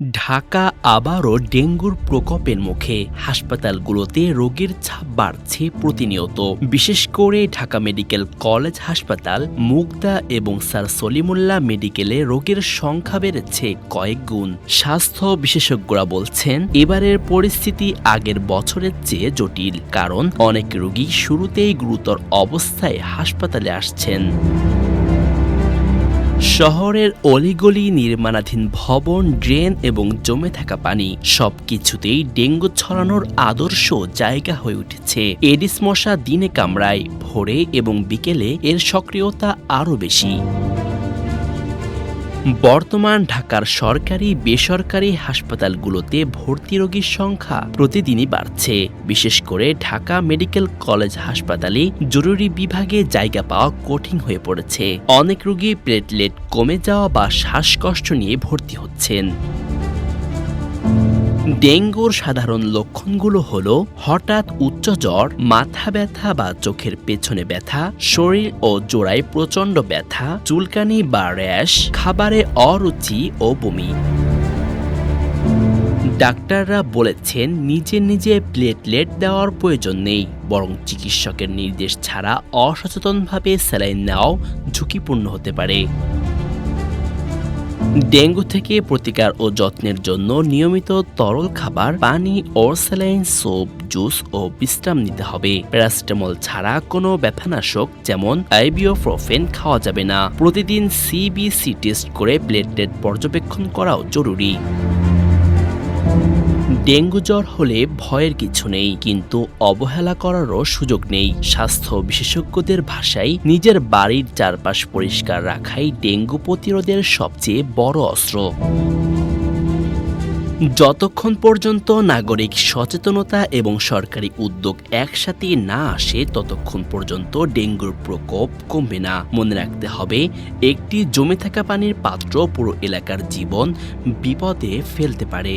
ঢাকা আবারও ডেঙ্গুর প্রকোপের মুখে হাসপাতালগুলোতে রোগীর ছাপ বাড়ছে প্রতিনিয়ত। বিশেষ করে ঢাকা মেডিকেল কলেজ হাসপাতাল, মুগদা এবং স্যার সলিমুল্লাহ মেডিকেলে রোগীর সংখ্যা বেড়েছে কয়েক গুণ। স্বাস্থ্য বিশেষজ্ঞরা বলছেন, এবারের পরিস্থিতি আগের বছরের চেয়ে জটিল, কারণ অনেক রোগী শুরুতেই গুরুতর অবস্থায় হাসপাতালে আসছেন। শহরের অলিগলি নির্মাণাধীন ভবন, ড্রেন এবং জমে থাকা পানি সব কিছুতেই ডেঙ্গু ছড়ানোর আদর্শ জায়গা হয়ে উঠেছে। এডিস মশা দিনে কামড়ায়, ভোরে এবং বিকেলে এর সক্রিয়তা আরও বেশি। বর্তমান ঢাকার সরকারি, বেসরকারি হাসপাতালগুলোতে ভর্তি রোগীর সংখ্যা প্রতিদিনই বাড়ছে। বিশেষ করে ঢাকা মেডিকেল কলেজ হাসপাতালে জরুরি বিভাগে জায়গা পাওয়া কঠিন হয়ে পড়েছে। অনেক রোগী প্লেটলেট কমে যাওয়া বা শ্বাসকষ্ট নিয়ে ভর্তি হচ্ছেন। ডেঙ্গুর সাধারণ লক্ষণগুলো হলো হঠাৎ উচ্চ জ্বর, মাথা ব্যথা বা চোখের পেছনে ব্যথা, শরীর ও জোড়ায় প্রচণ্ড ব্যথা, চুলকানি বা র্যাশ, খাবারে অরুচি ও বমি। ডাক্তাররা বলেছেন নিজে নিজে প্লেটলেট দেওয়ার প্রয়োজন নেই, বরং চিকিৎসকের নির্দেশ ছাড়া অসচেতনভাবে স্যালাইন নেওয়াও ঝুঁকিপূর্ণ হতে পারে। ডেঙ্গু থেকে প্রতিকার ও যত্নের জন্য নিয়মিত তরল খাবার, পানি ও স্যালাইন সোপ, জুস ও বিশ্রাম নিতে হবে। প্যারাসিটামল ছাড়া কোনো ব্যথানাশক যেমন আইবিওফ্রোফেন খাওয়া যাবে না। প্রতিদিন সিবিসি টেস্ট করে প্লেটলেট পর্যবেক্ষণ করাও জরুরি। ডেঙ্গু জ্বর হলে ভয়ের কিছু নেই, কিন্তু অবহেলা করারও সুযোগ নেই। স্বাস্থ্য বিশেষজ্ঞদের ভাষায় নিজের বাড়ির চারপাশ পরিষ্কার রাখাই ডেঙ্গু প্রতিরোধের সবচেয়ে বড় অস্ত্র। যতক্ষণ পর্যন্ত নাগরিক সচেতনতা এবং সরকারি উদ্যোগ একসাথে না আসে, ততক্ষণ পর্যন্ত ডেঙ্গুর প্রকোপ কমবে না। মনে রাখতে হবে, একটি জমে থাকা পানির পাত্র পুরো এলাকার জীবন বিপদে ফেলতে পারে।